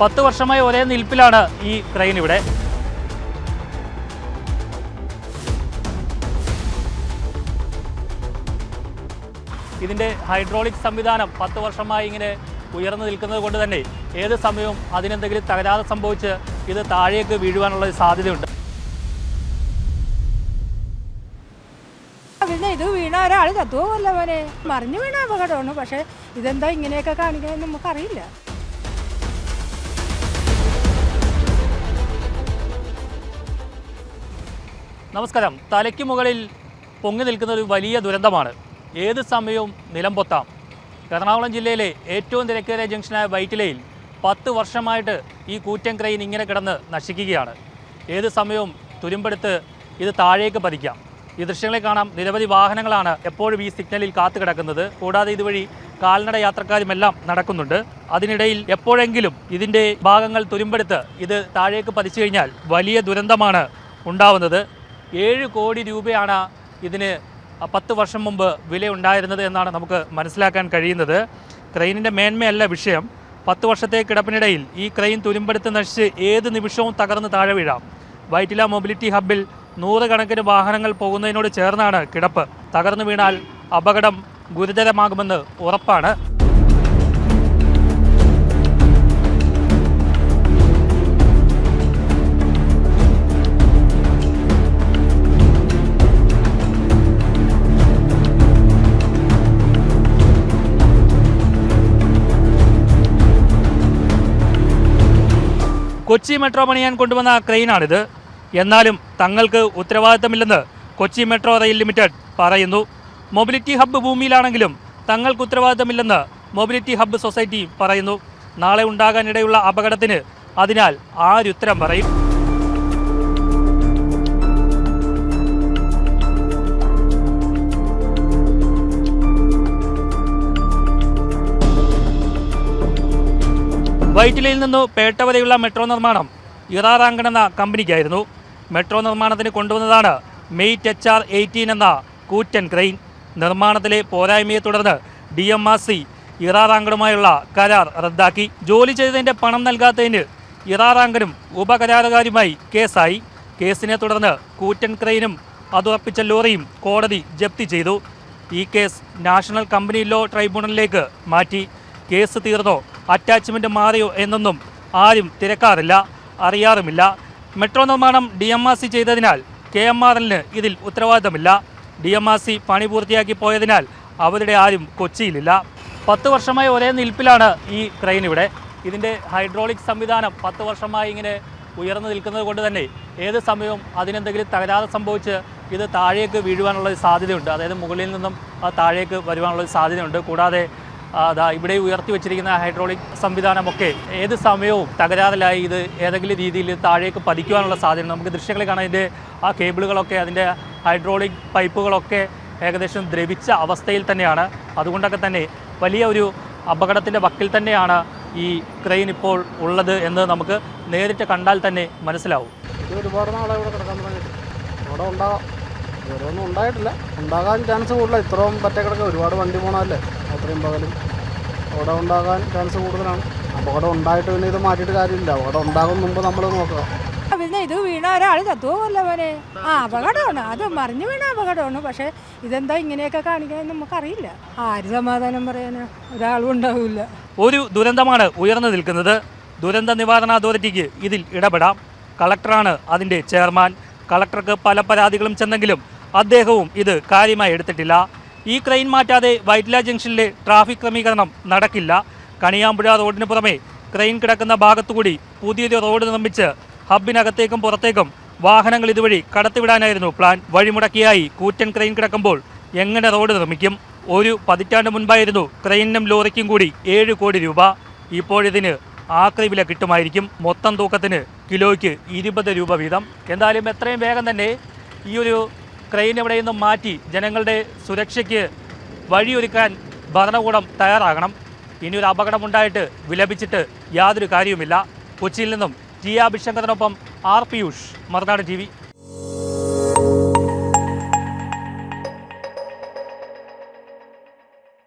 പത്ത് വർഷമായി ഒരേ നിൽപ്പിലാണ് ഈ ക്രെയിൻ ഇവിടെ. ഇതിന്റെ ഹൈഡ്രോളിക് സംവിധാനം പത്ത് വർഷമായി ഇങ്ങനെ ഉയർന്നു നിൽക്കുന്നത് കൊണ്ട് തന്നെ ഏത് സമയവും അതിനെന്തെങ്കിലും തകരാറ് സംഭവിച്ച് ഇത് താഴേക്ക് വീഴുവാനുള്ള സാധ്യതയുണ്ട്. ഇത് വീണ ഒരാൾ ചത്തുപോകല്ല മോനെ. മറിഞ്ഞു വീണ അപകടമാണ്. പക്ഷെ ഇതെന്താ ഇങ്ങനെയൊക്കെ കാണിക്കുന്നത് നമുക്കറിയില്ല. നമസ്കാരം. തലയ്ക്ക് മുകളിൽ പൊങ്ങി നിൽക്കുന്ന ഒരു വലിയ ദുരന്തമാണ്. ഏത് സമയവും നിലംപൊത്താം എറണാകുളം ജില്ലയിലെ ഏറ്റവും തിരക്കേറിയ ജംഗ്ഷനായ വൈറ്റിലയിൽ പത്ത് വർഷമായിട്ട് ഈ കൂറ്റൻ ക്രെയിൻ ഇങ്ങനെ കിടന്ന് നശിക്കുകയാണ്. ഏത് സമയവും തുരുമ്പെടുത്ത് ഇത് താഴേക്ക് പതിക്കാം. ഈ ദൃശ്യങ്ങളെ കാണാം നിരവധി വാഹനങ്ങളാണ് എപ്പോഴും ഈ സിഗ്നലിൽ കാത്തു കിടക്കുന്നത്. കൂടാതെ ഇതുവഴി കാൽനട യാത്രക്കാരുമെല്ലാം നടക്കുന്നുണ്ട്. അതിനിടയിൽ എപ്പോഴെങ്കിലും ഇതിന്റെ ഭാഗങ്ങൾ തുരുമ്പെടുത്ത് ഇത് താഴേക്ക് പതിച്ചു കഴിഞ്ഞാൽ വലിയ ദുരന്തമാണ് ഉണ്ടാവുന്നത്. ഏഴ് കോടി രൂപയാണ് ഇതിന് പത്ത് വർഷം മുമ്പ് വില ഉണ്ടായിരുന്നത് എന്നാണ് നമുക്ക് മനസ്സിലാക്കാൻ കഴിയുന്നത്. ക്രെയിനിന്റെ മേന്മയല്ല വിഷയം. പത്ത് വർഷത്തെ കിടപ്പിനിടയിൽ ഈ ക്രെയിൻ തുരുമ്പെടുത്ത് നശിച്ച് ഏത് നിമിഷവും തകർന്ന് താഴെ വീഴാം. വൈറ്റില മൊബിലിറ്റി ഹബ്ബിൽ നൂറുകണക്കിന് വാഹനങ്ങൾ പോകുന്നതിനോട് ചേർന്നാണ് കിടപ്പ്. തകർന്നു വീണാൽ അപകടം ഗുരുതരമാകുമെന്ന് ഉറപ്പാണ്. കൊച്ചി മെട്രോ പണിയാൻ കൊണ്ടുവന്ന ക്രെയിനാണിത്. എന്നാലും തങ്ങൾക്ക് ഉത്തരവാദിത്തമില്ലെന്ന് കൊച്ചി മെട്രോ റെയിൽ ലിമിറ്റഡ് പറയുന്നു. മൊബിലിറ്റി ഹബ്ബ് ഭൂമിയിലാണെങ്കിലും തങ്ങൾക്ക് ഉത്തരവാദിത്തമില്ലെന്ന് മൊബിലിറ്റി ഹബ്ബ് സൊസൈറ്റി പറയുന്നു. നാളെ ഉണ്ടാകാനിടയുള്ള അപകടത്തിന് അതിനാൽ ആരുത്തരം പറയും? വൈറ്റിലയിൽ നിന്ന് പേട്ട വരെയുള്ള മെട്രോ നിർമ്മാണം ഇറാറാങ്കൺ എന്ന കമ്പനിക്കായിരുന്നു. മെട്രോ നിർമ്മാണത്തിന് കൊണ്ടുവന്നതാണ് മെയ്റ്റ് എച്ച് ആർ എയ്റ്റീൻ എന്ന കൂറ്റൻ ക്രെയിൻ. നിർമ്മാണത്തിലെ പോരായ്മയെ തുടർന്ന് ഡി എം ആർ സി ഇറാറാങ്കണുമായുള്ള കരാർ റദ്ദാക്കി. ജോലി ചെയ്തതിന്റെ പണം നൽകാത്തതിന് ഇറാറാങ്കനും ഉപകരാറുകാരുമായി കേസായി. കേസിനെ തുടർന്ന് കൂറ്റൻ ക്രെയിനും അതുറപ്പിച്ച ലോറിയും കോടതി ജപ്തി ചെയ്തു. ഈ കേസ് നാഷണൽ കമ്പനി ലോ ട്രൈബ്യൂണലിലേക്ക് മാറ്റി. കേസ് തീർന്നോ? അറ്റാച്ച്മെന്റ് മാറിയോ എന്നൊന്നും ആരും തിരക്കാറില്ല അറിയാറുമില്ല. മെട്രോ നിർമ്മാണം ഡി എം ആർ സി ചെയ്തതിനാൽ കെ എം ആർ എല്ലിന് ഇതിൽ ഉത്തരവാദിത്തമില്ല. ഡി എം ആർ സി പണി പൂർത്തിയാക്കി പോയതിനാൽ അവരുടെ ആരും കൊച്ചിയിലില്ല. പത്ത് വർഷമായി ഒരേ നിൽപ്പിലാണ് ഈ ക്രെയിൻ ഇവിടെ. ഇതിന്റെ ഹൈഡ്രോളിക് സംവിധാനം പത്ത് വർഷമായി ഇങ്ങനെ ഉയർന്നു നിൽക്കുന്നത് കൊണ്ട് തന്നെ ഏത് സമയവും അതിനെന്തെങ്കിലും തകരാറ് സംഭവിച്ച് ഇത് താഴേക്ക് വീഴുവാനുള്ള സാധ്യതയുണ്ട്. അതായത് മുകളിൽ നിന്നും താഴേക്ക് വരുവാനുള്ള സാധ്യതയുണ്ട്. കൂടാതെ ഇവിടെ ഉയർത്തി വെച്ചിരിക്കുന്ന ഹൈഡ്രോളിക് സംവിധാനമൊക്കെ ഏത് സമയവും തകരാറിലായി ഇത് ഏതെങ്കിലും രീതിയിൽ താഴേക്ക് പതിക്കുവാനുള്ള സാധ്യത നമുക്ക് ദൃശ്യങ്ങളിൽ കാണാം ഇതിന്റെ ആ കേബിളുകളൊക്കെ അതിന്റെ ഹൈഡ്രോളിക് പൈപ്പുകളൊക്കെ ഏകദേശം ദ്രവിച്ച അവസ്ഥയിൽ തന്നെയാണ്. അതുകൊണ്ടൊക്കെ തന്നെ വലിയ ഒരു അപകടത്തിന്റെ വക്കിൽ തന്നെയാണ് ഈ ക്രെയിൻ ഇപ്പോൾ ഉള്ളത് എന്ന് നമുക്ക് നേരിട്ട് കണ്ടാൽ തന്നെ മനസ്സിലാവും. ഒരുപാട് നാളെ ഇവിടെ കിടക്കാൻ തുടങ്ങിയിട്ട്. അവിടെ ഉണ്ടാകാം ഇതുവരെയൊന്നും ഉണ്ടായിട്ടില്ല. ഉണ്ടാകാൻ ചാൻസ് കൂടുതലാണ് ഇത്രയും പറ്റക്കിടക്ക് ഒരുപാട് വണ്ടി പോകണമല്ലേ അത്രയും പകലും. അവിടെ ഉണ്ടാകാൻ ചാൻസ് കൂടുതലാണ്. അപകടം ഉണ്ടായിട്ട് പിന്നെ ഇത് മാറ്റിയിട്ട് കാര്യമില്ല. അപകടം ഉണ്ടാകും മുമ്പ് നമ്മൾ നോക്കുക. പിന്നെ ഇത് വീണ ഒരാൾ ചത്തുപോകല്ല പോലെ ആ അപകടമാണ്. അത് മറിഞ്ഞു വീണ അപകടമാണ്. പക്ഷെ ഇതെന്താ ഇങ്ങനെയൊക്കെ കാണിക്കുന്നത് നമുക്കറിയില്ല. ആര് സമാധാനം പറയാനാ? ഒരാളും ഉണ്ടാവില്ല. ഒരു ദുരന്തമാണ് ഉയർന്നു നിൽക്കുന്നത്. ദുരന്ത നിവാരണ അതോറിറ്റിക്ക് ഇതിൽ ഇടപെടാം. കളക്ടറാണ് അതിന്റെ ചെയർമാൻ. കളക്ടർക്ക് പല പരാതികളും ചെന്നെങ്കിലും അദ്ദേഹവും ഇത് കാര്യമായി എടുത്തിട്ടില്ല. ഈ ക്രെയിൻ മാറ്റാതെ വൈറ്റ്ല ജംഗ്ഷനിലെ ട്രാഫിക് ക്രമീകരണം നടക്കില്ല. കണിയാമ്പുഴ റോഡിന് പുറമെ ക്രെയിൻ കിടക്കുന്ന ഭാഗത്തുകൂടി പുതിയൊരു റോഡ് നിർമ്മിച്ച് ഹബിനകത്തേക്കും പുറത്തേക്കും വാഹനങ്ങൾ ഇതുവഴി കടത്തിവിടാനായിരുന്നു പ്ലാൻ. വഴിമുടക്കിയായി കൂറ്റൻ ക്രെയിൻ കിടക്കുമ്പോൾ എങ്ങനെ റോഡ് നിർമ്മിക്കും? ഒരു പതിറ്റാണ്ട് മുൻപായിരുന്നു ക്രെയിനും ലോറിക്കും കൂടി ഏഴ് കോടി രൂപ. ഇപ്പോഴിതിന് ആക്രി വില കിട്ടുമായിരിക്കും. മൊത്തം തൂക്കത്തിന് കിലോയ്ക്ക് ഇരുപത് രൂപ വീതം. എന്തായാലും എത്രയും വേഗം തന്നെ ഈ ഒരു ക്രെയിൻ എവിടെ നിന്നും മാറ്റി ജനങ്ങളുടെ സുരക്ഷയ്ക്ക് വഴിയൊരുക്കാൻ ഭരണകൂടം തയ്യാറാകണം. ഇനി ഒരു അപകടമുണ്ടായിട്ട് വിലപിച്ചിട്ട് യാതൊരു കാര്യവുമില്ല. കൊച്ചിയിൽ നിന്നും ടി ബിശങ്കറിനൊപ്പം ആർ പിയൂഷ് മറുനാട് ടി